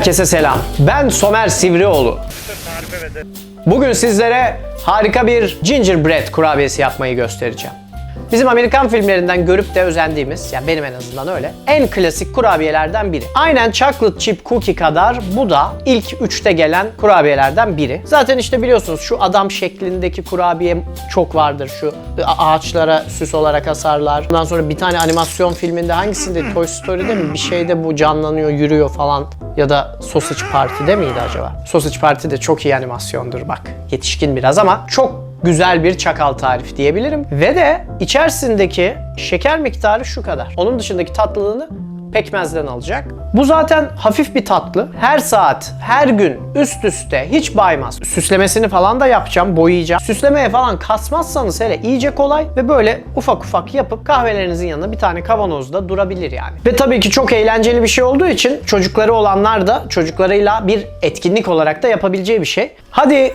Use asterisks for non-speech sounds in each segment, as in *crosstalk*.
Herkese selam. Ben Somer Sivrioğlu. Bugün sizlere harika bir gingerbread kurabiyesi yapmayı göstereceğim. Bizim Amerikan filmlerinden görüp de özendiğimiz, yani benim en azından öyle, en klasik kurabiyelerden biri. Aynen chocolate chip cookie kadar bu da ilk üçte gelen kurabiyelerden biri. Zaten işte biliyorsunuz şu adam şeklindeki kurabiye çok vardır. Şu ağaçlara süs olarak asarlar. Ondan sonra bir tane animasyon filminde hangisinde Toy Story'de mi bir şeyde bu canlanıyor, yürüyor falan ya da Sausage Party'de miydi acaba? Sausage Party de çok iyi animasyondur bak. Yetişkin biraz ama çok güzel bir çakal tarif diyebilirim. Ve de içerisindeki şeker miktarı şu kadar. Onun dışındaki tatlılığını pekmezden alacak. Bu zaten hafif bir tatlı. Her saat, her gün üst üste hiç baymaz. Süslemesini falan da yapacağım, boyayacağım. Süslemeye falan kasmazsanız hele iyice kolay ve böyle ufak ufak yapıp kahvelerinizin yanına bir tane kavanozda durabilir yani. Ve tabii ki çok eğlenceli bir şey olduğu için çocukları olanlar da çocuklarıyla bir etkinlik olarak da yapabileceği bir şey. Hadi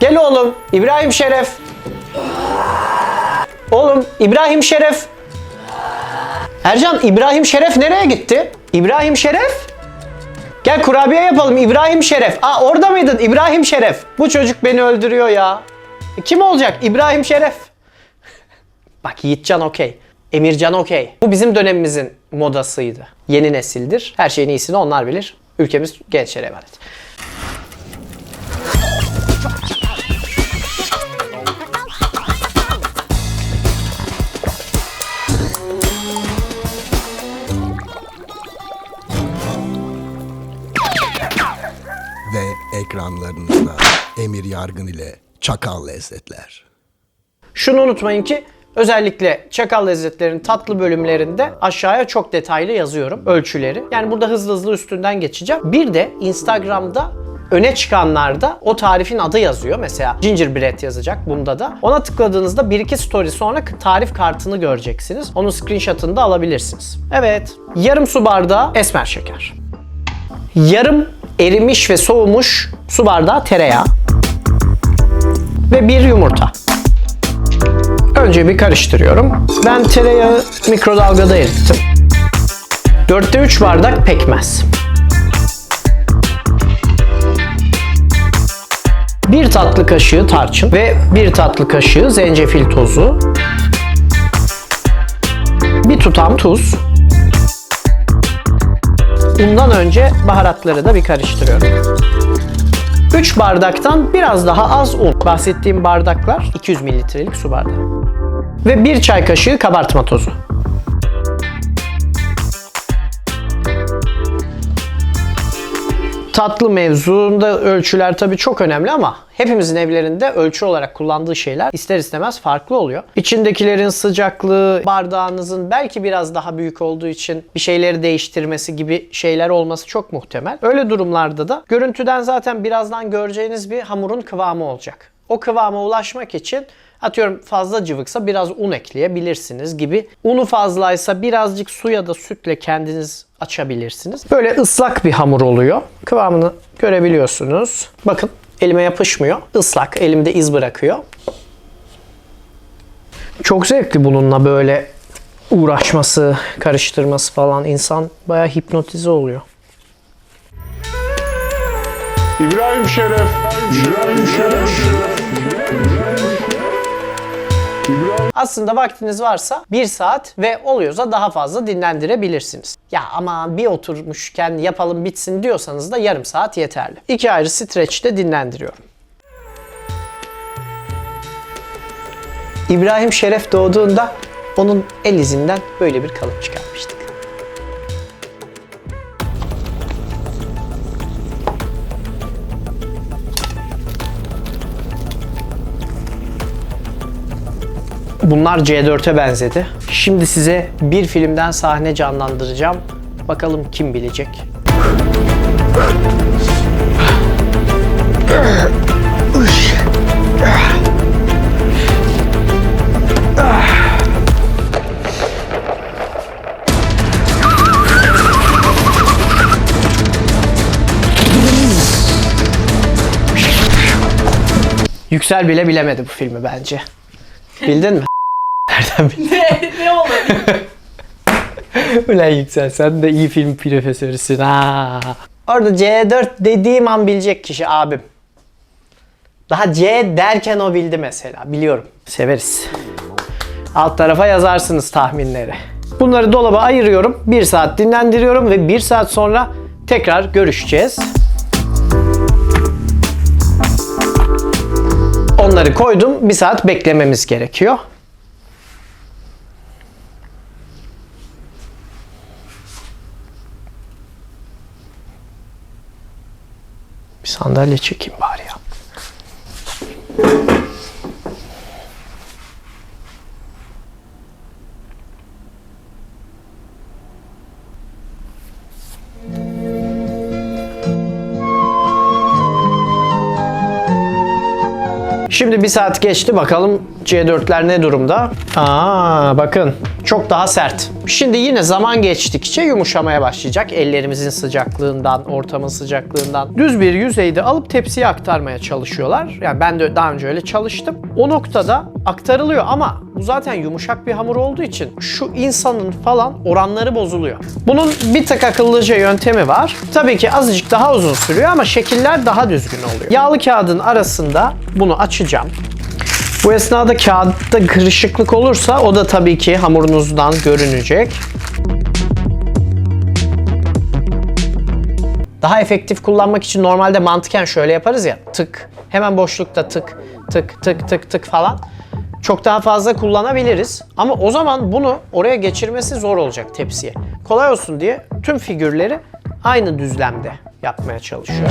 Gel oğlum. İbrahim Şeref. Oğlum İbrahim Şeref. Ercan İbrahim Şeref nereye gitti? İbrahim Şeref? Gel kurabiye yapalım İbrahim Şeref. Aa orada mıydın İbrahim Şeref? Bu çocuk beni öldürüyor ya. E, Kim olacak? İbrahim Şeref. *laughs* Bak Yiğitcan okey. Emircan okey. Bu bizim dönemimizin modasıydı. Yeni nesildir. Her şeyin iyisini onlar bilir. Ülkemiz gençlere emanet. Ekranlarınızda Emir Yargın ile Çakal Lezzetler. Şunu unutmayın ki özellikle çakal lezzetlerin tatlı bölümlerinde aşağıya çok detaylı yazıyorum ölçüleri. Yani burada hızlı hızlı üstünden geçeceğim. Bir de Instagram'da öne çıkanlarda o tarifin adı yazıyor. Mesela gingerbread yazacak bunda da. Ona tıkladığınızda 1-2 story sonra tarif kartını göreceksiniz. Onun screenshot'ını da alabilirsiniz. Evet. Yarım su bardağı esmer şeker. Yarım erimiş ve soğumuş su bardağı tereyağı. Ve bir yumurta. Önce bir karıştırıyorum. Ben tereyağı mikrodalgada erittim. 4'te 3 bardak pekmez. Bir tatlı kaşığı tarçın ve bir tatlı kaşığı zencefil tozu. Bir tutam tuz. Undan önce baharatları da bir karıştırıyorum. 3 bardaktan biraz daha az un. Bahsettiğim bardaklar 200 mililitrelik su bardağı. Ve 1 çay kaşığı kabartma tozu. Tatlı mevzuunda ölçüler tabii çok önemli ama hepimizin evlerinde ölçü olarak kullandığı şeyler ister istemez farklı oluyor. İçindekilerin sıcaklığı, bardağınızın belki biraz daha büyük olduğu için bir şeyleri değiştirmesi gibi şeyler olması çok muhtemel. Öyle durumlarda da görüntüden zaten birazdan göreceğiniz bir hamurun kıvamı olacak. O kıvama ulaşmak için Atıyorum fazla cıvıksa biraz un ekleyebilirsiniz gibi. Unu fazlaysa birazcık su ya da sütle kendiniz açabilirsiniz. Böyle ıslak bir hamur oluyor. Kıvamını görebiliyorsunuz. Bakın elime yapışmıyor. Islak, elimde iz bırakıyor. Çok zevkli bununla böyle uğraşması, karıştırması falan. İnsan bayağı hipnotize oluyor. İbrahim Şeref. İbrahim Şeref. Aslında vaktiniz varsa 1 saat ve oluyorsa daha fazla dinlendirebilirsiniz. Ya aman bir oturmuşken yapalım bitsin diyorsanız da yarım saat yeterli. İki ayrı streçte dinlendiriyorum. İbrahim Şeref doğduğunda onun el izinden böyle bir kalıp çıkarmıştık. Bunlar C4'e benzedi. Şimdi size bir filmden sahne canlandıracağım. Bakalım kim bilecek? Yüksel bile bilemedi bu filmi bence. Bildin mi? Nereden *laughs* bildin? ne, ne olur? *laughs* Ulan Yüksel sen de iyi film profesörüsün ha. Orada C4 dediğim an bilecek kişi abim. Daha C derken o bildi mesela. Biliyorum. Severiz. Alt tarafa yazarsınız tahminleri. Bunları dolaba ayırıyorum. 1 saat dinlendiriyorum ve 1 saat sonra tekrar görüşeceğiz. Onları koydum. 1 saat beklememiz gerekiyor. Bir sandalye çekeyim bari ya. Şimdi bir saat geçti bakalım C4'ler ne durumda? Aa bakın çok daha sert. Şimdi yine zaman geçtikçe yumuşamaya başlayacak. Ellerimizin sıcaklığından, ortamın sıcaklığından düz bir yüzeyde alıp tepsiye aktarmaya çalışıyorlar. Yani ben de daha önce öyle çalıştım. O noktada aktarılıyor ama bu zaten yumuşak bir hamur olduğu için şu insanın falan oranları bozuluyor. Bunun bir tık akıllıca yöntemi var. Tabii ki azıcık daha uzun sürüyor ama şekiller daha düzgün oluyor. Yağlı kağıdın arasında bunu açacağım. Bu esnada kağıtta kırışıklık olursa o da tabii ki hamurunuzdan görünecek. Daha efektif kullanmak için normalde mantıken şöyle yaparız ya tık hemen boşlukta tık tık tık tık tık falan çok daha fazla kullanabiliriz. Ama o zaman bunu oraya geçirmesi zor olacak tepsiye. Kolay olsun diye tüm figürleri aynı düzlemde yapmaya çalışıyor.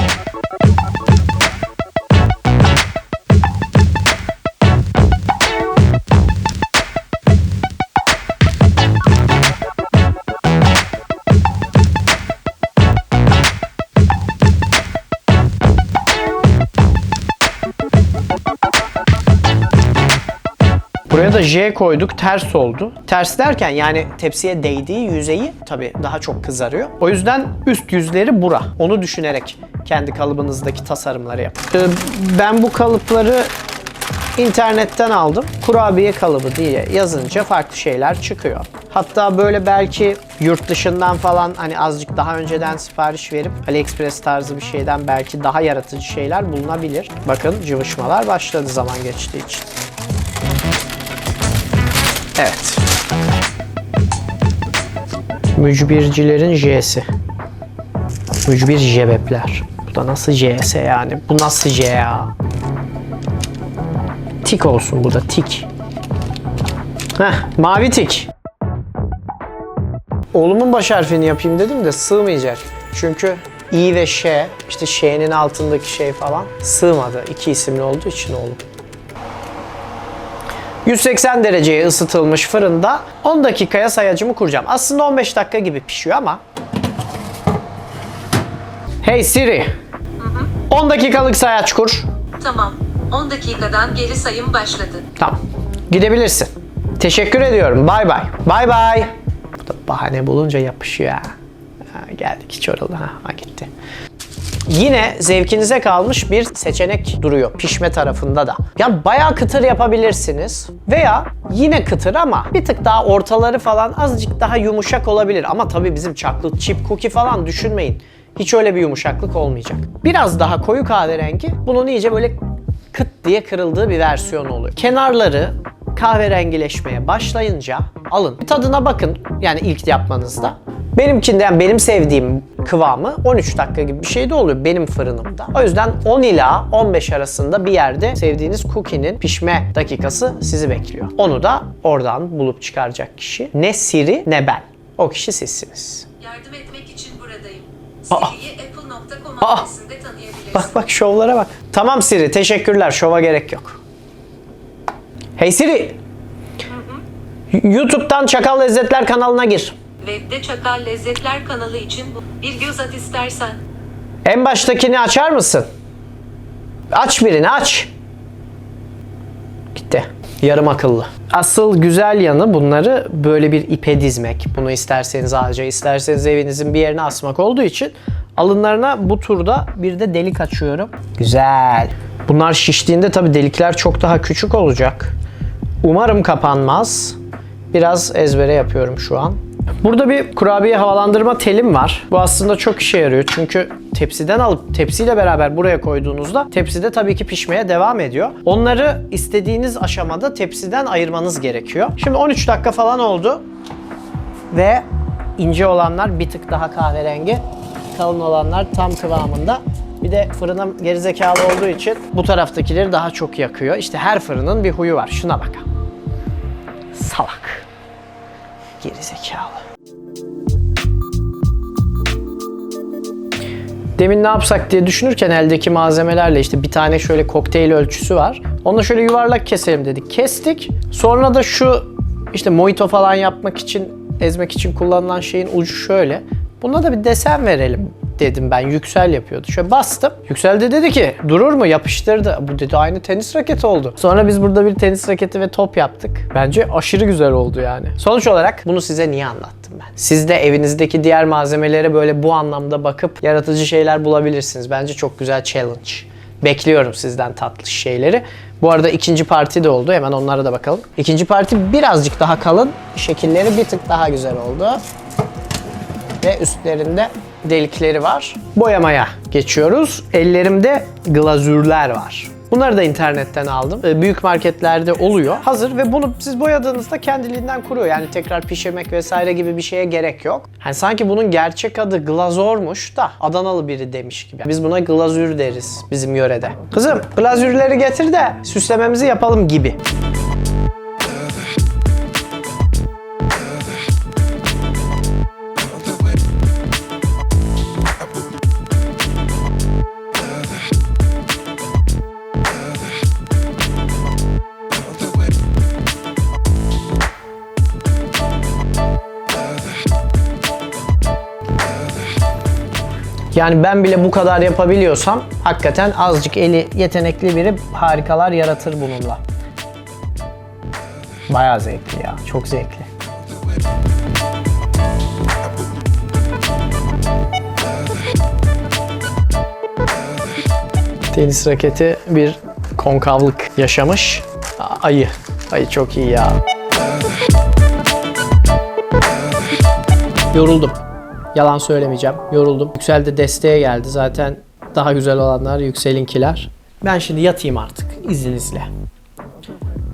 Buraya da J koyduk ters oldu. Ters derken yani tepsiye değdiği yüzeyi tabii daha çok kızarıyor. O yüzden üst yüzleri bura. Onu düşünerek kendi kalıbınızdaki tasarımları yapın. Ee, Ben bu kalıpları internetten aldım. Kurabiye kalıbı diye yazınca farklı şeyler çıkıyor. Hatta böyle belki yurt dışından falan hani azıcık daha önceden sipariş verip AliExpress tarzı bir şeyden belki daha yaratıcı şeyler bulunabilir. Bakın cıvışmalar başladı zaman geçtiği için. Evet. Mücbircilerin J'si. Mücbir jebepler. Bu da nasıl J'se yani? Bu nasıl J ya? Tik olsun bu da tik. Heh, mavi tik. Oğlumun baş harfini yapayım dedim de sığmayacak. Çünkü İ ve Ş, işte Ş'nin altındaki şey falan sığmadı. İki isimli olduğu için oğlum. 180 dereceye ısıtılmış fırında 10 dakikaya sayacımı kuracağım. Aslında 15 dakika gibi pişiyor ama. Hey Siri. 10 dakikalık sayaç kur. Tamam. 10 dakikadan geri sayım başladı. Tamam. Gidebilirsin. Teşekkür ediyorum. Bay bay. Bay bay. Bu da bahane bulunca yapışıyor ha. ha geldik hiç oralı. Ha, ha gitti. Yine zevkinize kalmış bir seçenek duruyor pişme tarafında da. Ya bayağı kıtır yapabilirsiniz veya yine kıtır ama bir tık daha ortaları falan azıcık daha yumuşak olabilir. Ama tabii bizim chocolate chip cookie falan düşünmeyin. Hiç öyle bir yumuşaklık olmayacak. Biraz daha koyu kahverengi bunun iyice böyle kıt diye kırıldığı bir versiyon oluyor. Kenarları kahverengileşmeye başlayınca alın. Tadına bakın yani ilk yapmanızda. Benimkinden benim sevdiğim kıvamı 13 dakika gibi bir şey de oluyor benim fırınımda. O yüzden 10 ila 15 arasında bir yerde sevdiğiniz cookie'nin pişme dakikası sizi bekliyor. Onu da oradan bulup çıkaracak kişi ne Siri ne ben. O kişi sizsiniz. Yardım etmek için buradayım. Aa. Siri'yi apple.com adresinde tanıyabilirsin. Bak bak şovlara bak. Tamam Siri teşekkürler şova gerek yok. Hey Siri. YouTube'dan Çakal Lezzetler kanalına gir. Webde Çakal Lezzetler kanalı için bir göz at istersen. En baştakini açar mısın? Aç birini aç. Gitti. Yarım akıllı. Asıl güzel yanı bunları böyle bir ipe dizmek. Bunu isterseniz ağaca, isterseniz evinizin bir yerine asmak olduğu için alınlarına bu turda bir de delik açıyorum. Güzel. Bunlar şiştiğinde tabii delikler çok daha küçük olacak. Umarım kapanmaz. Biraz ezbere yapıyorum şu an. Burada bir kurabiye havalandırma telim var. Bu aslında çok işe yarıyor. Çünkü tepsiden alıp tepsiyle beraber buraya koyduğunuzda tepside tabii ki pişmeye devam ediyor. Onları istediğiniz aşamada tepsiden ayırmanız gerekiyor. Şimdi 13 dakika falan oldu. Ve ince olanlar bir tık daha kahverengi. Kalın olanlar tam kıvamında. Bir de fırınım gerizekalı olduğu için bu taraftakileri daha çok yakıyor. İşte her fırının bir huyu var. Şuna bak. Salak. Gerizekalı. Demin ne yapsak diye düşünürken eldeki malzemelerle işte bir tane şöyle kokteyl ölçüsü var. Onu da şöyle yuvarlak keselim dedik. Kestik. Sonra da şu işte mojito falan yapmak için, ezmek için kullanılan şeyin ucu şöyle. Buna da bir desen verelim dedim ben. Yüksel yapıyordu. Şöyle bastım. Yüksel de dedi ki durur mu? Yapıştırdı. Bu dedi aynı tenis raketi oldu. Sonra biz burada bir tenis raketi ve top yaptık. Bence aşırı güzel oldu yani. Sonuç olarak bunu size niye anlattım ben? Siz de evinizdeki diğer malzemelere böyle bu anlamda bakıp yaratıcı şeyler bulabilirsiniz. Bence çok güzel challenge. Bekliyorum sizden tatlı şeyleri. Bu arada ikinci parti de oldu. Hemen onlara da bakalım. İkinci parti birazcık daha kalın. Şekilleri bir tık daha güzel oldu ve üstlerinde delikleri var. Boyamaya geçiyoruz. Ellerimde glazürler var. Bunları da internetten aldım. Ee, Büyük marketlerde oluyor. Hazır ve bunu siz boyadığınızda kendiliğinden kuruyor. Yani tekrar pişirmek vesaire gibi bir şeye gerek yok. Hani sanki bunun gerçek adı glazormuş da Adanalı biri demiş gibi. Biz buna glazür deriz bizim yörede. Kızım glazürleri getir de süslememizi yapalım gibi. Yani ben bile bu kadar yapabiliyorsam hakikaten azıcık eli yetenekli biri harikalar yaratır bununla. Bayağı zevkli ya. Çok zevkli. Tenis raketi bir konkavlık yaşamış. Ayı. Ayı çok iyi ya. Yoruldum. Yalan söylemeyeceğim. Yoruldum. Yüksel de desteğe geldi. Zaten daha güzel olanlar Yüksel'inkiler. Ben şimdi yatayım artık izninizle.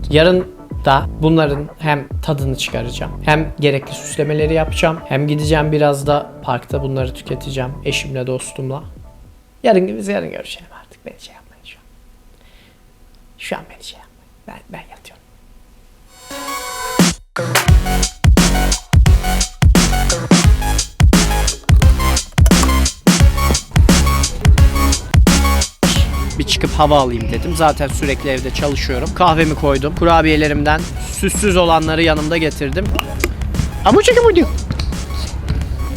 Yarın da bunların hem tadını çıkaracağım. Hem gerekli süslemeleri yapacağım. Hem gideceğim biraz da parkta bunları tüketeceğim eşimle dostumla. Yarın biz yarın görüşelim artık. Beni şey yapmayın şu an. Şu an beni şey yapmayın. Ben, ben bir çıkıp hava alayım dedim. Zaten sürekli evde çalışıyorum. Kahvemi koydum. Kurabiyelerimden süssüz olanları yanımda getirdim. Ama çünkü bu.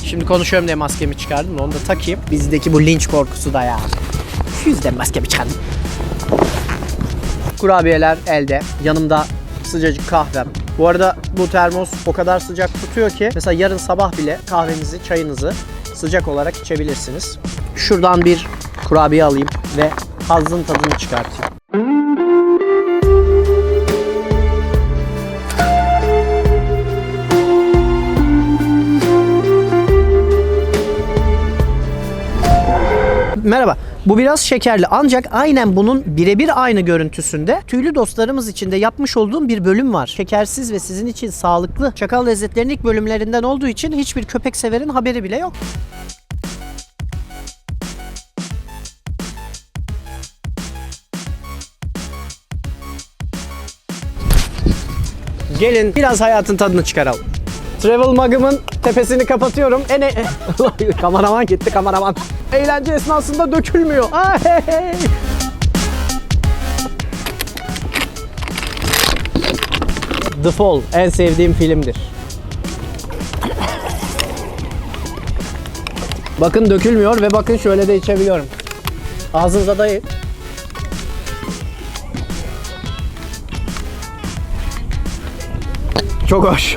Şimdi konuşuyorum diye maskemi çıkardım. Onu da takayım. Bizdeki bu linç korkusu da ya. Şu yüzden maskemi çıkardım. Kurabiyeler elde. Yanımda sıcacık kahvem. Bu arada bu termos o kadar sıcak tutuyor ki mesela yarın sabah bile kahvenizi, çayınızı sıcak olarak içebilirsiniz. Şuradan bir kurabiye alayım ve hazın tadını çıkartayım. Merhaba. Bu biraz şekerli ancak aynen bunun birebir aynı görüntüsünde tüylü dostlarımız için de yapmış olduğum bir bölüm var. Şekersiz ve sizin için sağlıklı çakal lezzetlerinin ilk bölümlerinden olduğu için hiçbir köpek severin haberi bile yok. Gelin biraz hayatın tadını çıkaralım. Travel mug'ımın tepesini kapatıyorum. Ene... *laughs* kameraman gitti kameraman. Eğlence esnasında dökülmüyor. Ah, hey, hey. The Fall en sevdiğim filmdir. Bakın dökülmüyor ve bakın şöyle de içebiliyorum. Ağzınıza dayayın. Çok hoş.